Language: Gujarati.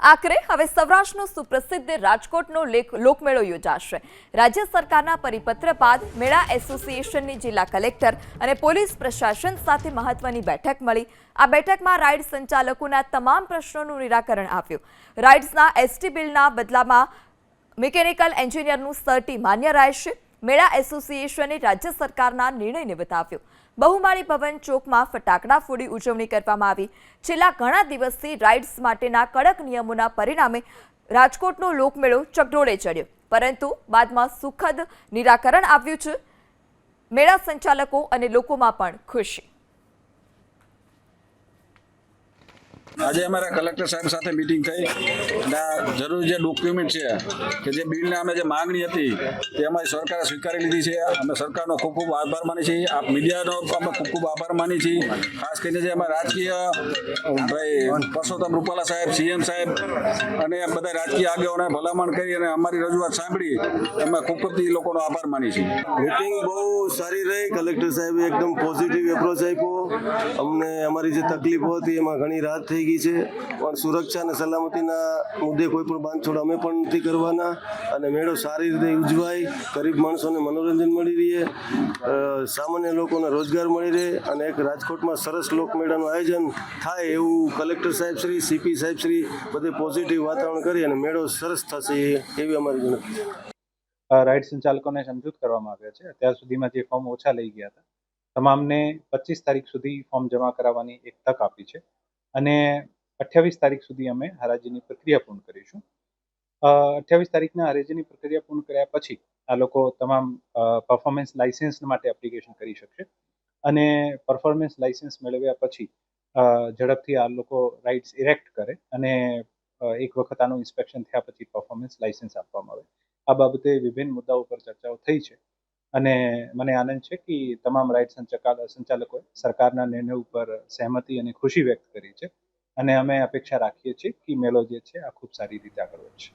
આખરે હવે સૌરાષ્ટ્રનો સુપ્રસિદ્ધ રાજકોટનો લેક લોકમેળો યોજાશે. રાજ્ય સરકારના પરિપત્ર બાદ મેળા એસોસિએશનની જિલ્લા કલેક્ટર અને પોલીસ પ્રશાસન સાથે મહત્વની બેઠક મળી. આ બેઠકમાં રાઇડ સંચાલકોના તમામ પ્રશ્નોનું નિરાકરણ આવ્યું. રાઇડ્સના એસટી બિલના બદલામાં મિકેનિકલ એન્જિનિયરનું સર્ટી માન્ય રહેશે. મેળા એસોસિએશને રાજ્ય સરકારના નિર્ણયને બતાવ્યો. બહુમાળી ભવન ચોકમાં ફટાકડા ફોડી ઉજવણી કરવામાં આવી. છેલ્લા ઘણા દિવસથી રાઇડ્સ માટેના કડક નિયમોના પરિણામે રાજકોટનો લોકમેળો ચકડોળે ચડ્યો. પરંતુ બાદમાં સુખદ નિરાકરણ આવ્યું છે. મેળા સંચાલકો અને લોકોમાં પણ ખુશી. આજે અમારા કલેક્ટર સાહેબ સાથે મિટિંગ થઈ. અને જરૂરી જે ડોક્યુમેન્ટ છે, કે જે બિલને અમે જે માંગણી હતી, તે અમારી સરકારે સ્વીકારી લીધી છે. અમે સરકારનો ખૂબ ખૂબ આભાર માની છીએ. આ મીડિયાનો અમે ખૂબ ખૂબ આભાર માની છીએ. ખાસ કરીને જે અમારા રાજકીય ભાઈ પરસોત્તમ રૂપાલા સાહેબ સીએમ સાહેબ અને બધા રાજકીય આગેવાને ભલામણ કરી અને અમારી રજૂઆત સાંભળી, અમે ખૂબ ખૂબ લોકોનો આભાર માની છીએ. મીટિંગ બહુ સારી રહી. કલેક્ટર સાહેબે એકદમ પોઝિટિવ એપ્રોચ આપ્યો. અમને અમારી જે તકલીફો હતી, એમાં ઘણી રાહત થઈ ગઈ છે પણ સુરક્ષા અને સલામતીના મુદ્દે કોઈ પણ બાંધછોડ અમે પણ નથી કરવાના. અને મેળો સારી રીતે ઉજવાય ગરીબ માણસોને મનોરંજન મળી રહે સામાન્ય લોકોને રોજગાર મળી રહે અને એક રાજકોટમાં સરસ લોકમેળાનું આયોજન થાય એવું કલેક્ટર સાહેબ શ્રી સીપી સાહેબ શ્રી બધે પોઝિટિવ વાતાવરણ કરી અને મેળો સરસ થશે એવી અમારી અ, રાઇડ સંચાલકોને સમજૂત કરવામાં આવ્યા છે. અત્યાર સુધીમાં જે ફોર્મ ઓછા લઈ ગયા હતા તમામને પચીસ તારીખ સુધી ફોર્મ જમા કરાવવાની એક તક આપી છે. અને અઠ્યાવીસ તારીખ સુધી અમે હરાજીની પ્રક્રિયા પૂર્ણ કરીશું. અઠ્યાવીસ તારીખના હરાજીની પ્રક્રિયા પૂર્ણ કર્યા પછી આ લોકો તમામ પરફોર્મન્સ લાઇસન્સ માટે એપ્લિકેશન કરી શકશે અને પરફોર્મન્સ લાઇસન્સ મેળવ્યા પછી ઝડપથી આ લોકો રાઇટ્સ ઇરેક્ટ કરે અને એક વખત આનું ઇન્સ્પેક્શન થયા પછી પરફોર્મન્સ લાઇસન્સ આપવામાં આવે. આ બાબતે વિભિન્ન મુદ્દાઓ પર ચર્ચાઓ થઈ છે. અને મને આનંદ છે કે તમામ રાઇડ સંચાલક સંચાલકોએ સરકારના નિર્ણય ઉપર સહેમતી અને ખુશી વ્યક્ત કરી છે. અને અમે અપેક્ષા રાખીએ છીએ કે મેળો જે છે, આ ખૂબ સારી રીતે આગળ વધશે.